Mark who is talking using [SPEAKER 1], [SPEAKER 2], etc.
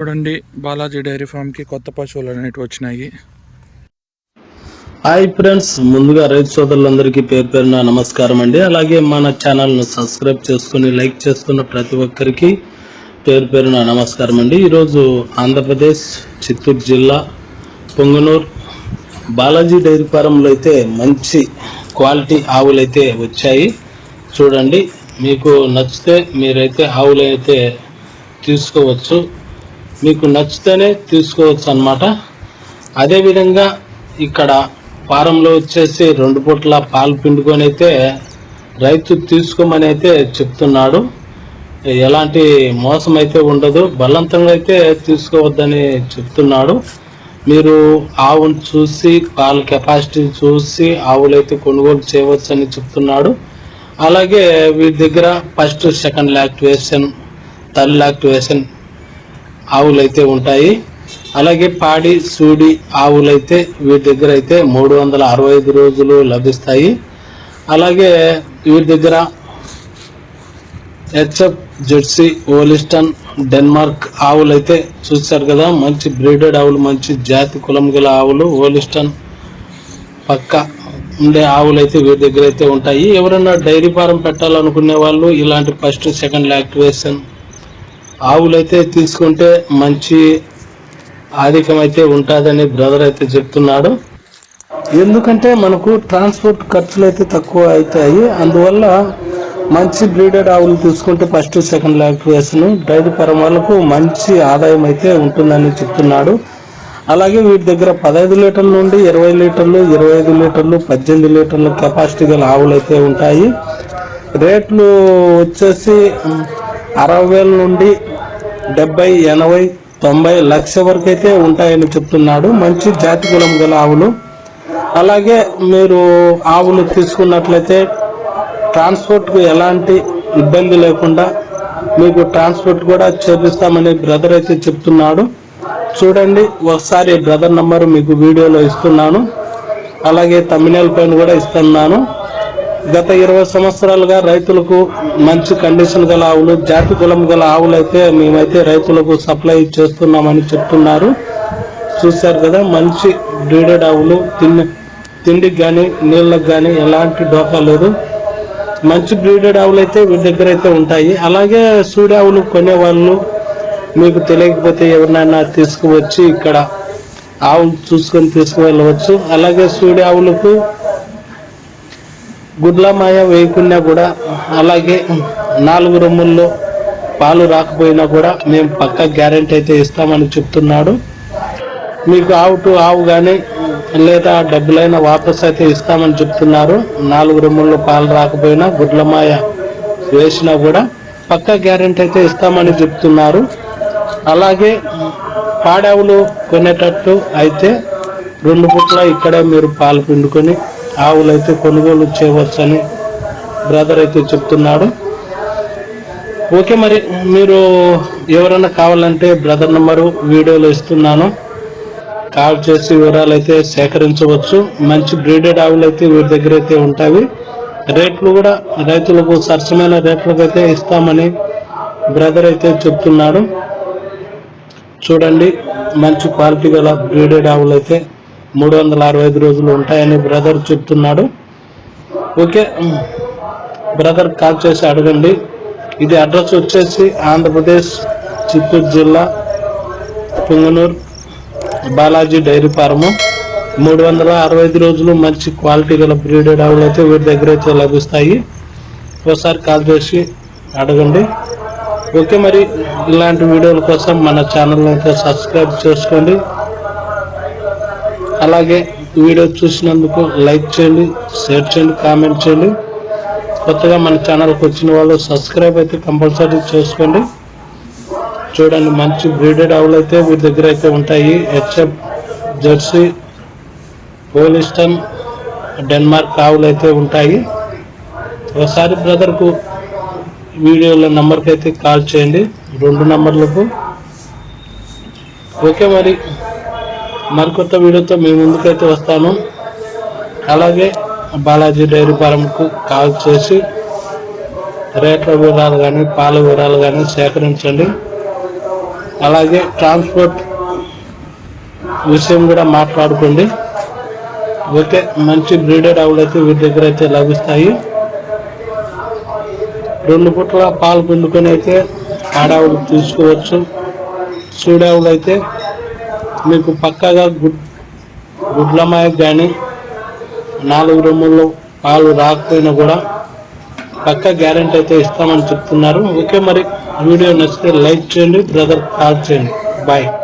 [SPEAKER 1] చూడండి బాలాజీ డైరీ ఫామ్కి కొత్త పశువులు అనేవి వచ్చినాయి.
[SPEAKER 2] హాయ్ ఫ్రెండ్స్ ముందుగా రైతు సోదరులందరికీ పేరు పేరున నమస్కారం అండి. అలాగే మన ఛానల్ను సబ్స్క్రైబ్ చేసుకుని లైక్ చేసుకున్న ప్రతి ఒక్కరికి పేరు పేరున నమస్కారం అండి. ఈరోజు ఆంధ్రప్రదేశ్ చిత్తూరు జిల్లా పొంగనూరు బాలాజీ డైరీ ఫారంలో అయితే మంచి క్వాలిటీ ఆవులు అయితే వచ్చాయి. చూడండి మీకు నచ్చితే మీరైతే ఆవులు అయితే తీసుకోవచ్చు. మీకు నచ్చితేనే తీసుకోవచ్చు అన్నమాట. అదేవిధంగా ఇక్కడ ఫారంలో వచ్చేసి రెండు పూట్ల పాలు పిండుకొని అయితే రైతు తీసుకోమని అయితే చెప్తున్నాడు. ఎలాంటి మోసం అయితే ఉండదు. బలవంతంగా అయితే తీసుకోవద్దని చెప్తున్నాడు. మీరు ఆవును చూసి పాల కెపాసిటీ చూసి ఆవులైతే కొనుగోలు చేయవచ్చని చెప్తున్నాడు. అలాగే వీరి దగ్గర first second lactation third lactation ఆవులు అయితే ఉంటాయి. అలాగే పాడి సూడి ఆవులైతే వీటి దగ్గర అయితే మూడు వందల అరవై ఐదు రోజులు లభిస్తాయి. అలాగే వీరి దగ్గర హెచ్ఎఫ్ జెర్సీ ఓలిస్టన్ డెన్మార్క్ ఆవులు అయితే చూశారు కదా మంచి బ్రీడెడ్ ఆవులు మంచి జాతి కులం గల ఆవులు ఓలిస్టన్ పక్క ఉండే ఆవులు అయితే వీరి దగ్గర అయితే ఉంటాయి. ఎవరైనా డైరీ ఫారం పెట్టాలనుకునే వాళ్ళు ఇలాంటి ఫస్ట్ సెకండ్ యాక్టివేషన్ ఆవులైతే తీసుకుంటే మంచి ఆధిక్యం అయితే ఉంటుందని బ్రదర్ అయితే చెప్తున్నాడు. ఎందుకంటే మనకు ట్రాన్స్పోర్ట్ ఖర్చులు అయితే తక్కువ అవుతాయి. అందువల్ల మంచి బ్రీడెడ్ ఆవులు తీసుకుంటే ఫస్ట్ సెకండ్ లాక్టివేషన్ డైరీ పరం వాళ్ళకు మంచి ఆదాయం అయితే ఉంటుందని చెప్తున్నాడు. అలాగే వీటి దగ్గర పదహైదు లీటర్ల నుండి ఇరవై లీటర్లు ఇరవై ఐదు లీటర్లు పద్దెనిమిది లీటర్ల కెపాసిటీ గల ఆవులు అయితే ఉంటాయి. రేట్లు వచ్చేసి అరవై వేల నుండి డెబ్బై ఎనభై తొంభై లక్ష వరకు అయితే ఉంటాయని చెప్తున్నాడు. మంచి జాతి కులం గల ఆవులు. అలాగే మీరు ఆవులు తీసుకున్నట్లయితే ట్రాన్స్పోర్ట్కు ఎలాంటి ఇబ్బంది లేకుండా మీకు ట్రాన్స్పోర్ట్ కూడా చేపిస్తామని బ్రదర్ అయితే చెప్తున్నాడు. చూడండి ఒకసారి బ్రదర్ నంబర్ మీకు వీడియోలో ఇస్తున్నాను. అలాగే తమిళ పైన కూడా ఇస్తున్నాను. గత ఇరవై సంవత్సరాలుగా రైతులకు మంచి కండిషన్ గల ఆవులు జాతి కులం గల ఆవులైతే మేమైతే రైతులకు సప్లై చేస్తున్నామని చెప్తున్నారు. చూశారు కదా మంచి బ్రీడెడ్ ఆవులు తిండి తిండికి కానీ నీళ్ళకి కానీ ఎలాంటి డోకా లేదు. మంచి బ్రీడెడ్ ఆవులు అయితే వీరి దగ్గర అయితే ఉంటాయి. అలాగే సూడి ఆవులు కొనేవాళ్ళు మీకు తెలియకపోతే ఎవరినైనా తీసుకువచ్చి ఇక్కడ ఆవులు చూసుకొని తీసుకువెళ్ళవచ్చు. అలాగే సూడి ఆవులకు గుడ్లమాయ వేయకుండా వేయకున్నా కూడా అలాగే నాలుగు రొమ్ముల్లో పాలు రాకపోయినా కూడా మేము పక్క గ్యారెంటీ అయితే ఇస్తామని చెప్తున్నాడు. మీకు ఆవు టు ఆవు కానీ లేదా డబ్బులైనా వాపస్ అయితే ఇస్తామని చెప్తున్నారు. నాలుగు రొమ్ముల్లో పాలు రాకపోయినా గుడ్లమాయ వేసినా కూడా పక్క గ్యారెంటీ అయితే ఇస్తామని చెప్తున్నారు. అలాగే పాడావులు కొనేటట్టు అయితే రెండు పుట్ల ఇక్కడే మీరు పాలు పిండుకొని ఆవులైతే కొనుగోలు చేయవచ్చని బ్రదర్ అయితే చెప్తున్నాడు. ఓకే మరి మీరు ఎవరైనా కావాలంటే బ్రదర్ నెంబరు వీడియోలో ఇస్తున్నాను. కాల్ చేసి వివరాలు అయితే సేకరించవచ్చు. మంచి బ్రీడెడ్ ఆవులు అయితే వీరి దగ్గర అయితే ఉంటాయి. రేట్లు కూడా రైతులకు సరసమైన రేట్లకు అయితే ఇస్తామని బ్రదర్ అయితే చెప్తున్నాడు. చూడండి మంచి క్వాలిటీ గల బ్రీడెడ్ ఆవులు అయితే మూడు వందల అరవై ఐదు రోజులు ఉంటాయని బ్రదర్ చెప్తున్నాడు. ఓకే బ్రదర్ కాల్ చేసి అడగండి. ఇది అడ్రస్ వచ్చేసి ఆంధ్రప్రదేశ్ చిత్తూరు జిల్లా పుంగనూరు బాలాజీ డైరీ ఫార్ము. మూడు వందల అరవై ఐదు రోజులు మంచి క్వాలిటీ గల బ్రీడెడ్ ఆవులు అయితే వీటి దగ్గర అయితే లభిస్తాయి. ఒకసారి కాల్ చేసి అడగండి. ఓకే మరి ఇలాంటి వీడియోల కోసం మన ఛానల్ అయితే సబ్స్క్రైబ్ చేసుకోండి. అలాగే వీడియో చూసినందుకు లైక్ చేయండి షేర్ చేయండి కామెంట్ చేయండి. కొత్తగా మన ఛానల్కి వచ్చిన వాళ్ళు సబ్స్క్రైబ్ అయితే కంపల్సరీ చేసుకోండి. చూడండి మంచి బ్రీడెడ్ ఆవులు అయితే వీటి దగ్గర అయితే ఉంటాయి. హెచ్ఎఫ్ జెర్సీ పోలిస్టన్ డెన్మార్క్ ఆవులు అయితే ఉంటాయి. ఒకసారి బ్రదర్కు వీడియోలో నెంబర్కి అయితే కాల్ చేయండి. రెండు నెంబర్లకు. ఓకే మరి. మరికొత్త వీడియోతో మీ ముందుకైతే వస్తాను. అలాగే బాలాజీ డైరీ ఫారంకు కాల్ చేసి రేట్ల వివరాలు కానీ పాల వివరాలు కానీ సేకరించండి. అలాగే ట్రాన్స్పోర్ట్ విషయం కూడా మాట్లాడుకోండి. ఓకే మంచి బ్రీడెడ్ ఆవులు అయితే వీటి దగ్గర అయితే లభిస్తాయి. రెండు పుట్ల పాలు పిండుకొని అయితే ఆడావులు తీసుకోవచ్చు. సూడావులు అయితే మీకు పక్కగా గుడ్ గుడ్లమాయ కానీ నాలుగు రూముల్లో పాలు రాకపోయినా కూడా పక్క గ్యారెంటీ అయితే ఇస్తామని చెప్తున్నారు. ఓకే మరి వీడియో నచ్చితే లైక్ చేయండి బ్రదర్ కాల్ చేయండి. బాయ్.